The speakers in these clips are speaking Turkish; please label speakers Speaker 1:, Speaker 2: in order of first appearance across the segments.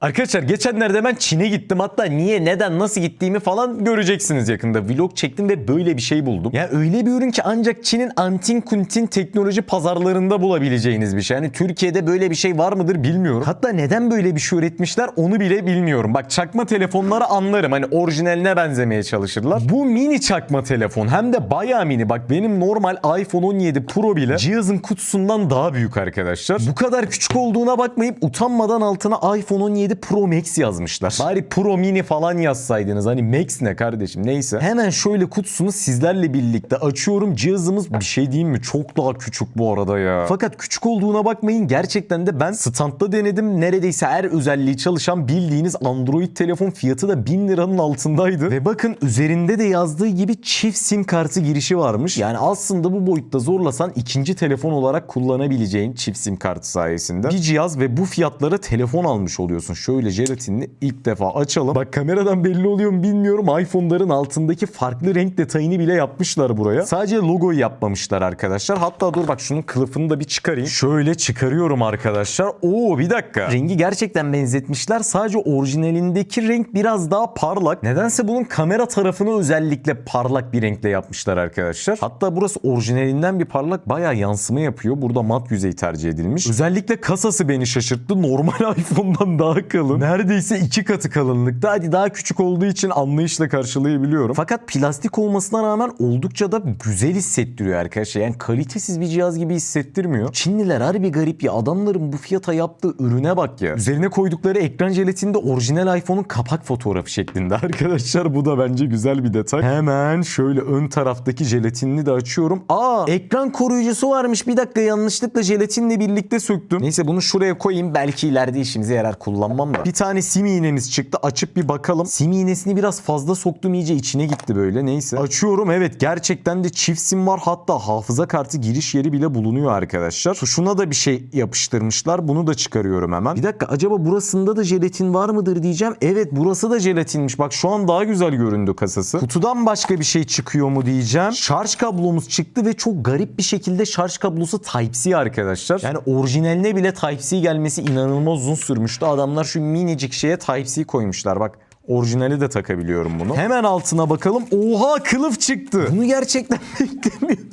Speaker 1: Arkadaşlar geçenlerde ben Çin'e gittim. Hatta niye, neden, nasıl gittiğimi falan göreceksiniz yakında. Vlog çektim ve böyle bir şey buldum. Ya öyle bir ürün ki ancak Çin'in antin kuntin teknoloji pazarlarında bulabileceğiniz bir şey. Yani Türkiye'de böyle bir şey var mıdır bilmiyorum. Hatta neden böyle bir şey üretmişler onu bile bilmiyorum. Bak çakma telefonları anlarım. Hani orijinaline benzemeye çalışırlar. Bu mini çakma telefon hem de bayağı mini. Bak benim normal iPhone 17 Pro bile cihazın kutusundan daha büyük arkadaşlar. Bu kadar küçük olduğuna bakmayıp utanmadan altına iPhone 17 Pro Max yazmışlar. Bari Pro Mini falan yazsaydınız. Hani Max ne kardeşim neyse. Hemen şöyle kutusunu sizlerle birlikte açıyorum. Cihazımız bir şey diyeyim mi? Çok daha küçük bu arada ya. Fakat küçük olduğuna bakmayın. Gerçekten de ben standta denedim. Neredeyse her özelliği çalışan bildiğiniz Android telefon fiyatı da 1000 liranın altındaydı. Ve bakın üzerinde de yazdığı gibi çift sim kartı girişi varmış. Yani aslında bu boyutta zorlasan ikinci telefon olarak kullanabileceğin çift sim kartı sayesinde bir cihaz ve bu fiyatlara telefon almış oluyorsun. Şöyle jelatinini ilk defa açalım. Bak kameradan belli oluyor mu bilmiyorum. iPhone'ların altındaki farklı renk detayını bile yapmışlar buraya. Sadece logoyu yapmamışlar arkadaşlar. Hatta dur bak şunun kılıfını da bir çıkarayım. Şöyle çıkarıyorum arkadaşlar. Oo bir dakika. Rengi gerçekten benzetmişler. Sadece orijinalindeki renk biraz daha parlak. Nedense bunun kamera tarafını özellikle parlak bir renkle yapmışlar arkadaşlar. Hatta burası orijinalinden bir parlak bayağı yansıma yapıyor. Burada mat yüzey tercih edilmiş. Özellikle kasası beni şaşırttı. Normal iPhone'dan daha kalın. Neredeyse iki katı kalınlıkta. Hadi daha küçük olduğu için anlayışla karşılayabiliyorum. Fakat plastik olmasına rağmen oldukça da güzel hissettiriyor arkadaşlar. Yani kalitesiz bir cihaz gibi hissettirmiyor. Çinliler harbi garip ya. Adamların bu fiyata yaptığı ürüne bak ya. Üzerine koydukları ekran jelatinde orijinal iPhone'un kapak fotoğrafı şeklinde arkadaşlar. Bu da bence güzel bir detay. Hemen şöyle ön taraftaki jelatinini de açıyorum. Aa ekran koruyucusu varmış. Bir dakika yanlışlıkla jelatinle birlikte söktüm. Neyse bunu şuraya koyayım. Belki ileride işimize yarar kullanmam da. Bir tane sim iğnemiz çıktı. Açıp bir bakalım. Sim iğnesini biraz fazla soktum iyice içine gitti böyle. Neyse. Açıyorum evet gerçekten de çift sim var. Hatta hafıza kartı giriş yeri bile bulunuyor arkadaşlar. Tuşuna da bir şey yapıştırmışlar. Bunu da çıkarıyorum hemen. Bir dakika acaba burasında da jelatin var mıdır diyeceğim. Evet burası da jelatinmiş. Bak şu an daha güzel göründü kasası. Kutudan başka bir şey çıkıyor mu diyeceğim. Şarj kablomuz çıktı ve çok garip bir şekilde şarj kablosu Type-C arkadaşlar. Yani orijinaline bile Type-C gelmesi inanılmaz uzun sürmüştü. Adamlar şu minicik şeye Type-C koymuşlar. Bak Orijinali de takabiliyorum bunu. Hemen altına bakalım. Oha kılıf çıktı. Bunu gerçekten beklemiyordum.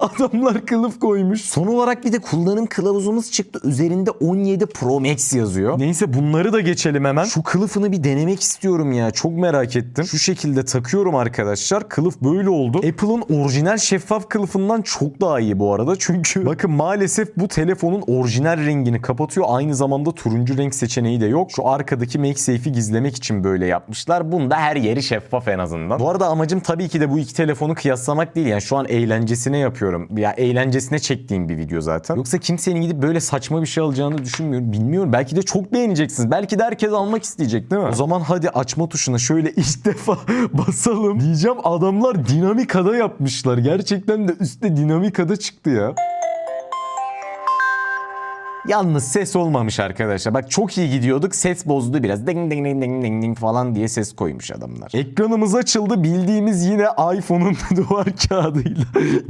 Speaker 1: Adamlar kılıf koymuş. Son olarak bir de kullanım kılavuzumuz çıktı. Üzerinde 17 Pro Max yazıyor. Neyse bunları da geçelim hemen. Şu kılıfını bir denemek istiyorum ya. Çok merak ettim. Şu şekilde takıyorum arkadaşlar. Kılıf böyle oldu. Apple'ın orijinal şeffaf kılıfından çok daha iyi bu arada. Çünkü bakın maalesef bu telefonun orijinal rengini kapatıyor. Aynı zamanda turuncu renk seçeneği de yok. Şu arkadaki MagSafe'i gizlemek için böyle yapmışlar. Bunda her yeri şeffaf en azından. Bu arada amacım tabii ki de bu iki telefonu kıyaslamak değil. Yani şu an eğlencesine yapıyorum. Ya eğlencesine çektiğim bir video zaten. Yoksa kimsenin gidip böyle saçma bir şey alacağını düşünmüyorum. Bilmiyorum. Belki de çok beğeneceksiniz. Belki de herkes almak isteyecek değil mi? O zaman hadi açma tuşuna şöyle ilk defa basalım. Diyeceğim adamlar dinamikada yapmışlar. Gerçekten de üstte dinamikada çıktı ya. Yalnız ses olmamış arkadaşlar. Bak çok iyi gidiyorduk. Ses bozdu biraz. Ding ding ding ding ding ding falan diye ses koymuş adamlar. Ekranımız açıldı. Bildiğimiz yine iPhone'un duvar kağıdıyla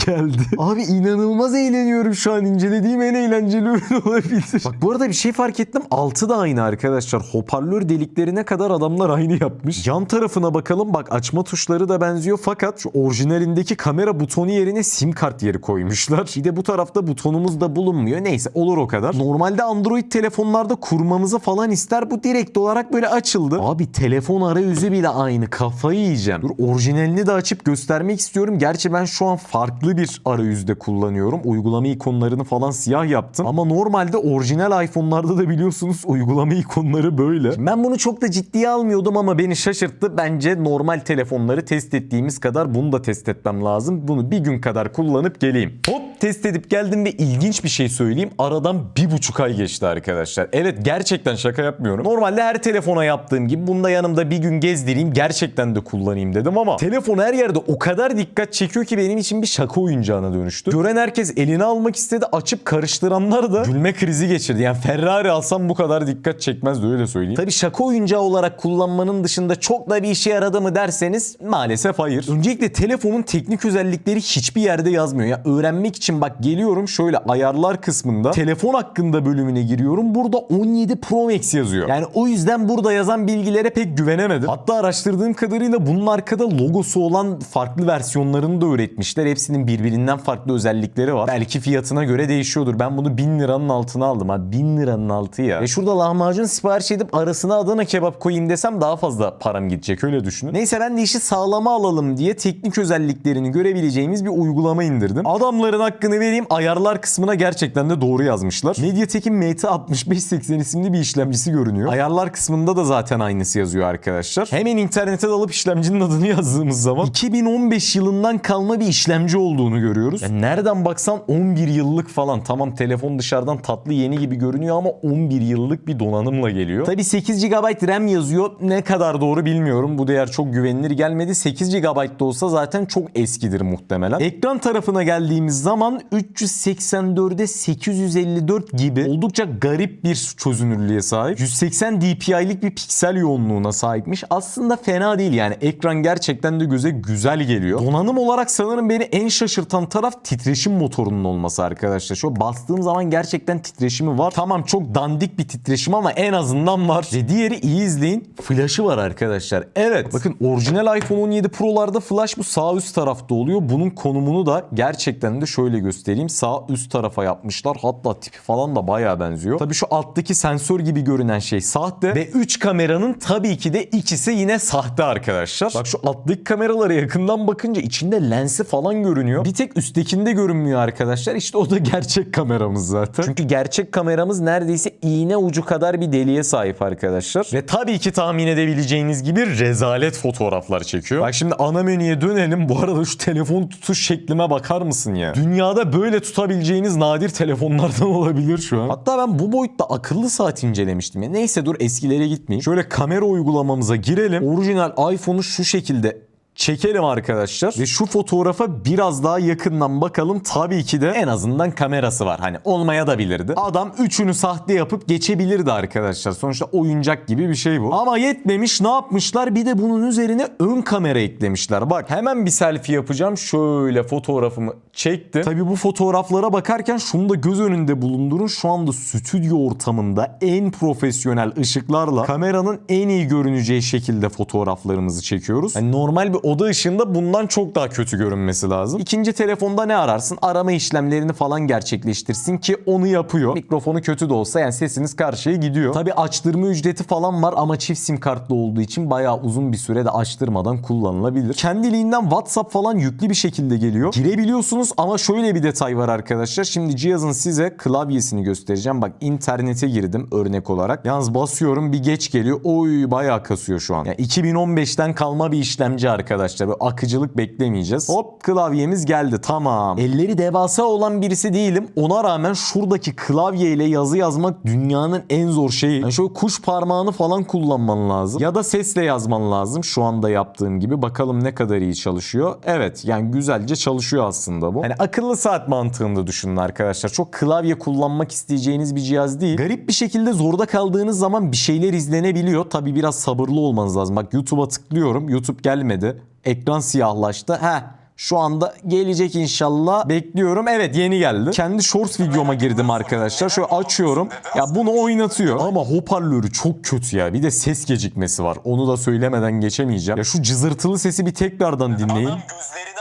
Speaker 1: geldi. Abi inanılmaz eğleniyorum şu an. incelediğim en eğlenceli ürün olabilir. Bak bu arada bir şey fark ettim. Altı da aynı arkadaşlar. Hoparlör deliklerine kadar adamlar aynı yapmış. Yan tarafına bakalım. Bak açma tuşları da benziyor. Fakat şu orijinalindeki kamera butonu yerine sim kart yeri koymuşlar. Bir de bu tarafta butonumuz da bulunmuyor. Neyse olur o kadar. Normalde Android telefonlarda kurmamızı falan ister. Bu direkt olarak böyle açıldı. Abi telefon arayüzü bile aynı. Kafayı yiyeceğim. Dur orijinalini de açıp göstermek istiyorum. Gerçi ben şu an farklı bir arayüzde kullanıyorum. Uygulama ikonlarını falan siyah yaptım. Ama normalde orijinal iPhone'larda da biliyorsunuz uygulama ikonları böyle. Şimdi ben bunu çok da ciddiye almıyordum ama beni şaşırttı. Bence normal telefonları test ettiğimiz kadar bunu da test etmem lazım. Bunu bir gün kadar kullanıp geleyim. Hop test edip geldim ve ilginç bir şey söyleyeyim. Aradan bir buçuk ay geçti arkadaşlar. Evet gerçekten şaka yapmıyorum. Normalde her telefona yaptığım gibi bunda yanımda bir gün gezdireyim gerçekten de kullanayım dedim ama telefon her yerde o kadar dikkat çekiyor ki benim için bir şaka oyuncağına dönüştü. Gören herkes eline almak istedi açıp karıştıranlar da gülme krizi geçirdi. Yani Ferrari alsam bu kadar dikkat çekmezdi öyle söyleyeyim. Tabii şaka oyuncağı olarak kullanmanın dışında çok da bir işe yaradı mı derseniz maalesef hayır. Öncelikle telefonun teknik özellikleri hiçbir yerde yazmıyor. Ya öğrenmek için için bak geliyorum şöyle ayarlar kısmında telefon hakkında bölümüne giriyorum. Burada 17 Pro Max yazıyor. Yani o yüzden burada yazan bilgilere pek güvenemedim. Hatta araştırdığım kadarıyla bunun arkada logosu olan farklı versiyonlarını da üretmişler. Hepsinin birbirinden farklı özellikleri var. Belki fiyatına göre değişiyordur. Ben bunu 1000 liranın altına aldım. Ha 1000 liranın altı ya. E şurada lahmacun sipariş edip arasına Adana kebap koyayım desem daha fazla param gidecek öyle düşünün. Neyse ben de işi sağlama alalım diye teknik özelliklerini görebileceğimiz bir uygulama indirdim. Adamların hakkını vereyim ayarlar kısmına gerçekten de doğru yazmışlar. Mediatek'in MT6580 isimli bir işlemcisi görünüyor. Ayarlar kısmında da zaten aynısı yazıyor arkadaşlar. Hemen internete dalıp işlemcinin adını yazdığımız zaman 2015 yılından kalma bir işlemci olduğunu görüyoruz. Yani nereden baksan 11 yıllık falan. Tamam telefon dışarıdan tatlı yeni gibi görünüyor ama 11 yıllık bir donanımla geliyor. Tabi 8 GB RAM yazıyor. Ne kadar doğru bilmiyorum. Bu değer çok güvenilir gelmedi. 8 GB da olsa zaten çok eskidir muhtemelen. Ekran tarafına geldiğimiz zaman 384'e 854 gibi oldukça garip bir çözünürlüğe sahip. 180 dpi'lik bir piksel yoğunluğuna sahipmiş. Aslında fena değil yani. Ekran gerçekten de göze güzel geliyor. Donanım olarak sanırım beni en şaşırtan taraf titreşim motorunun olması arkadaşlar. Şu bastığım zaman gerçekten titreşimi var. Tamam çok dandik bir titreşim ama en azından var. Ve diğeri iyi izleyin. Flash'ı var arkadaşlar. Evet. Bakın orijinal iPhone 17 Pro'larda flash bu sağ üst tarafta oluyor. Bunun konumunu da gerçekten de şöyle göstereyim. Sağ üst tarafa yapmışlar. Hatta tipi falan da bayağı benziyor. Tabii şu alttaki sensör gibi görünen şey sahte. Ve 3 kameranın tabii ki de ikisi yine sahte arkadaşlar. Bak şu alttaki kameralara yakından bakınca içinde lensi falan görünüyor. Bir tek üsttekinde görünmüyor arkadaşlar. İşte o da gerçek kameramız zaten. Çünkü gerçek kameramız neredeyse iğne ucu kadar bir deliğe sahip arkadaşlar. Ve tabii ki tahmin edebileceğiniz gibi rezalet fotoğraflar çekiyor. Bak şimdi ana menüye dönelim. Bu arada şu telefon tutuş şeklime bakar mısın ya? Dünyada böyle tutabileceğiniz nadir telefonlardan olabilir şu an. Hatta ben bu boyutta akıllı saat incelemiştim. Ya. Neyse dur eskilere gitmeyeyim. Şöyle kamera uygulamamıza girelim. Orijinal iPhone'u şu şekilde çekelim arkadaşlar. Ve şu fotoğrafa biraz daha yakından bakalım. Tabii ki de en azından kamerası var. Hani olmaya da bilirdi. Adam üçünü sahte yapıp geçebilirdi arkadaşlar. Sonuçta oyuncak gibi bir şey bu. Ama yetmemiş ne yapmışlar? Bir de bunun üzerine ön kamera eklemişler. Bak hemen bir selfie yapacağım. Şöyle fotoğrafımı çektim. Tabii bu fotoğraflara bakarken şunu da göz önünde bulundurun. Şu anda stüdyo ortamında en profesyonel ışıklarla kameranın en iyi görüneceği şekilde fotoğraflarımızı çekiyoruz. Yani normal bir oda ışığında bundan çok daha kötü görünmesi lazım. İkinci telefonda ne ararsın? Arama işlemlerini falan gerçekleştirsin ki onu yapıyor. Mikrofonu kötü de olsa yani sesiniz karşıya gidiyor. Tabi açtırma ücreti falan var ama çift sim kartlı olduğu için bayağı uzun bir sürede açtırmadan kullanılabilir. Kendiliğinden WhatsApp falan yüklü bir şekilde geliyor. Girebiliyorsunuz ama şöyle bir detay var arkadaşlar. Şimdi cihazın size klavyesini göstereceğim. Bak internete girdim örnek olarak. Yalnız basıyorum bir geç geliyor. Oy bayağı kasıyor şu an. Yani 2015'ten kalma bir işlemci arkadaşlar. Böyle akıcılık beklemeyeceğiz. Hop klavyemiz geldi tamam. Elleri devasa olan birisi değilim. Ona rağmen şuradaki klavyeyle yazı yazmak dünyanın en zor şeyi. Yani şöyle kuş parmağını falan kullanman lazım. Ya da sesle yazman lazım. Şu anda yaptığım gibi. Bakalım ne kadar iyi çalışıyor. Evet yani güzelce çalışıyor aslında bu. Hani akıllı saat mantığında düşünün arkadaşlar. Çok klavye kullanmak isteyeceğiniz bir cihaz değil. Garip bir şekilde zorda kaldığınız zaman bir şeyler izlenebiliyor. Tabi biraz sabırlı olmanız lazım. Bak YouTube'a tıklıyorum. YouTube gelmedi. Ekran siyahlaştı. Heh şu anda gelecek inşallah. Bekliyorum. Evet yeni geldi. Kendi shorts videoma girdim arkadaşlar. Şöyle açıyorum. Ya bunu oynatıyor. Ama hoparlörü çok kötü ya. Bir de ses gecikmesi var. Onu da söylemeden geçemeyeceğim. Ya şu cızırtılı sesi bir tekrardan dinleyin.
Speaker 2: Adam gözlerini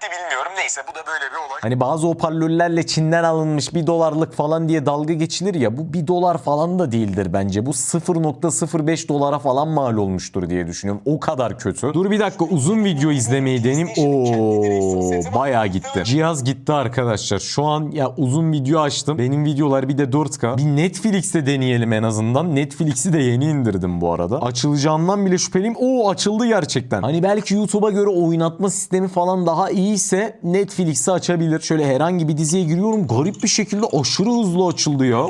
Speaker 2: etti bilmiyorum. Neyse bu da böyle bir olay.
Speaker 1: Hani bazı hoparlörlerle Çin'den alınmış bir dolarlık falan diye dalga geçilir ya bu bir dolar falan da değildir bence. Bu 0.05 dolara falan mal olmuştur diye düşünüyorum. O kadar kötü. Dur bir dakika uzun video izlemeyi deneyim. Oo bayağı gitti. Cihaz gitti arkadaşlar. Şu an ya uzun video açtım. Benim videolar bir de 4K. Bir Netflix'te deneyelim en azından. Netflix'i de yeni indirdim bu arada. Açılacağından bile şüpheliyim. Oo açıldı gerçekten. Hani belki YouTube'a göre oynatma sistemi falan daha iyiyse Netflix'i açabilir. Şöyle herhangi bir diziye giriyorum. Garip bir şekilde aşırı hızlı açıldı ya.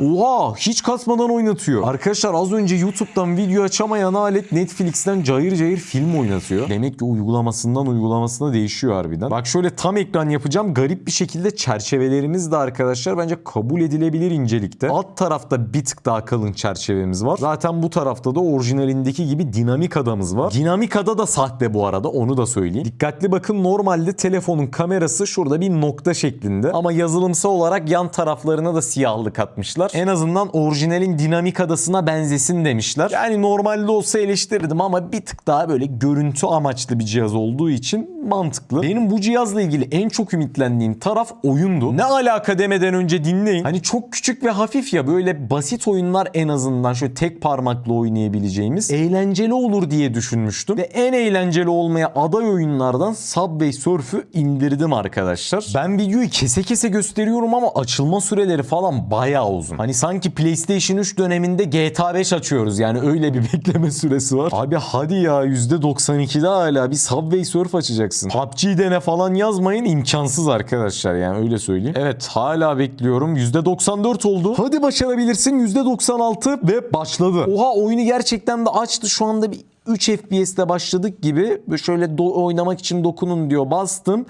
Speaker 1: Oha hiç kasmadan oynatıyor. Arkadaşlar az önce YouTube'dan video açamayan alet Netflix'ten cayır cayır film oynatıyor. Demek ki uygulamasından uygulamasına değişiyor harbiden. Bak şöyle tam ekran yapacağım. Garip bir şekilde çerçevelerimiz de arkadaşlar bence kabul edilebilir incelikte. Alt tarafta bir tık daha kalın çerçevemiz var. Zaten bu tarafta da orijinalindeki gibi dinamik adamız var. Dinamik ada da sahte bu arada onu da söyleyeyim. Dikkatli bakın normalde telefonun kamerası şurada bir nokta şeklinde. Ama yazılımsal olarak yan taraflarına da siyahlık atmışlar. En azından orijinalin dinamik adasına benzesin demişler. Yani normalde olsa eleştirirdim ama bir tık daha böyle görüntü amaçlı bir cihaz olduğu için mantıklı. Benim bu cihazla ilgili en çok ümitlendiğim taraf oyundu. Ne alaka demeden önce dinleyin. Hani çok küçük ve hafif ya böyle basit oyunlar en azından şöyle tek parmakla oynayabileceğimiz eğlenceli olur diye düşünmüştüm. Ve en eğlenceli olmaya aday oyunlardan Subway Surf'ü indirdim arkadaşlar. Ben videoyu kese kese gösteriyorum ama açılma süreleri falan bayağı uzun. Hani sanki PlayStation 3 döneminde GTA 5 açıyoruz yani öyle bir bekleme süresi var. Abi hadi ya %92'de hala bir Subway Surf açacaksın. PUBG dene falan yazmayın imkansız arkadaşlar yani öyle söyleyeyim. Evet hala bekliyorum. %94 oldu. Hadi başarabilirsin. %96 ve başladı. Oha oyunu gerçekten de açtı. Şu anda bir 3 FPS'te başladık gibi. Şöyle oynamak için dokunun diyor. Bastım.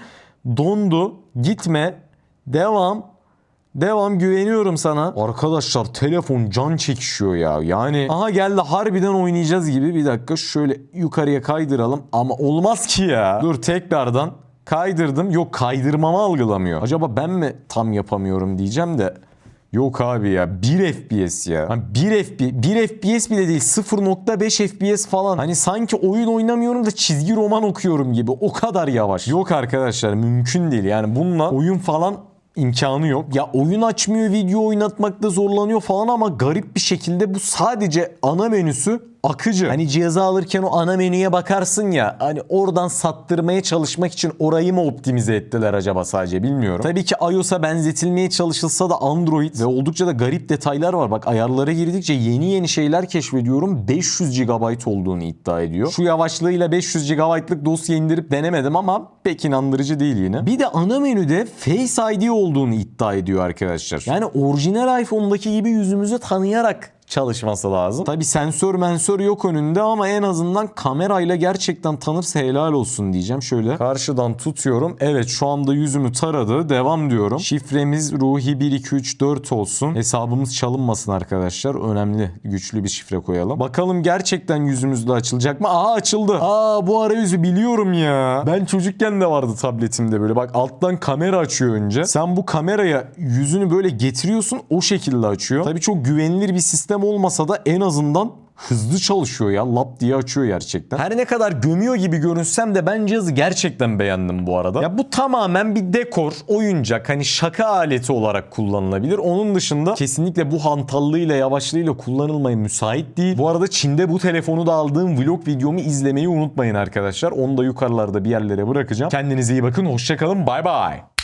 Speaker 1: Dondu. Gitme. Devam. Devam güveniyorum sana. Arkadaşlar telefon can çekişiyor ya. Yani aha geldi harbiden oynayacağız gibi. Bir dakika şöyle yukarıya kaydıralım. Ama olmaz ki ya. Dur tekrardan kaydırdım. Yok kaydırmamı algılamıyor. Acaba ben mi tam yapamıyorum diyeceğim de. Yok abi ya 1 FPS ya. Hani 1 FPS, 1 FPS bile değil 0.5 FPS falan. Hani sanki oyun oynamıyorum da çizgi roman okuyorum gibi. O kadar yavaş. Yok arkadaşlar mümkün değil. Yani bununla oyun falan imkanı yok. Ya oyun açmıyor, video oynatmakta zorlanıyor falan ama garip bir şekilde bu sadece ana menüsü akıcı. Hani cihazı alırken o ana menüye bakarsın ya hani oradan sattırmaya çalışmak için orayı mı optimize ettiler acaba sadece bilmiyorum. Tabii ki iOS'a benzetilmeye çalışılsa da Android ve oldukça da garip detaylar var. Bak ayarlara girdikçe yeni yeni şeyler keşfediyorum. 500 GB olduğunu iddia ediyor. Şu yavaşlığıyla 500 GB'lık dosya indirip denemedim ama pek inandırıcı değil yine. Bir de ana menüde Face ID olduğunu iddia ediyor arkadaşlar. Yani orijinal iPhone'daki gibi yüzümüzü tanıyarak çalışması lazım. Tabi sensör mensör yok önünde ama en azından kamerayla gerçekten tanırsa helal olsun diyeceğim. Şöyle karşıdan tutuyorum. Evet şu anda yüzümü taradı. Devam diyorum. Şifremiz Ruhi 1234 olsun. Hesabımız çalınmasın arkadaşlar. Önemli güçlü bir şifre koyalım. Bakalım gerçekten yüzümüzde açılacak mı? Aa açıldı. Aa bu arayüzü biliyorum ya. Ben çocukken de vardı tabletimde böyle. Bak alttan kamera açıyor önce. Sen bu kameraya yüzünü böyle getiriyorsun o şekilde açıyor. Tabii çok güvenilir bir sistem olmasa da en azından hızlı çalışıyor ya. Lap diye açıyor gerçekten. Her ne kadar gömüyor gibi görünsem de ben cihazı gerçekten beğendim bu arada. Ya bu tamamen bir dekor, oyuncak, hani şaka aleti olarak kullanılabilir. Onun dışında kesinlikle bu hantallığıyla, yavaşlığıyla kullanılmaya müsait değil. Bu arada Çin'de bu telefonu da aldığım vlog videomu izlemeyi unutmayın arkadaşlar. Onu da yukarılarda bir yerlere bırakacağım. Kendinize iyi bakın. Hoşçakalın. Bay bay.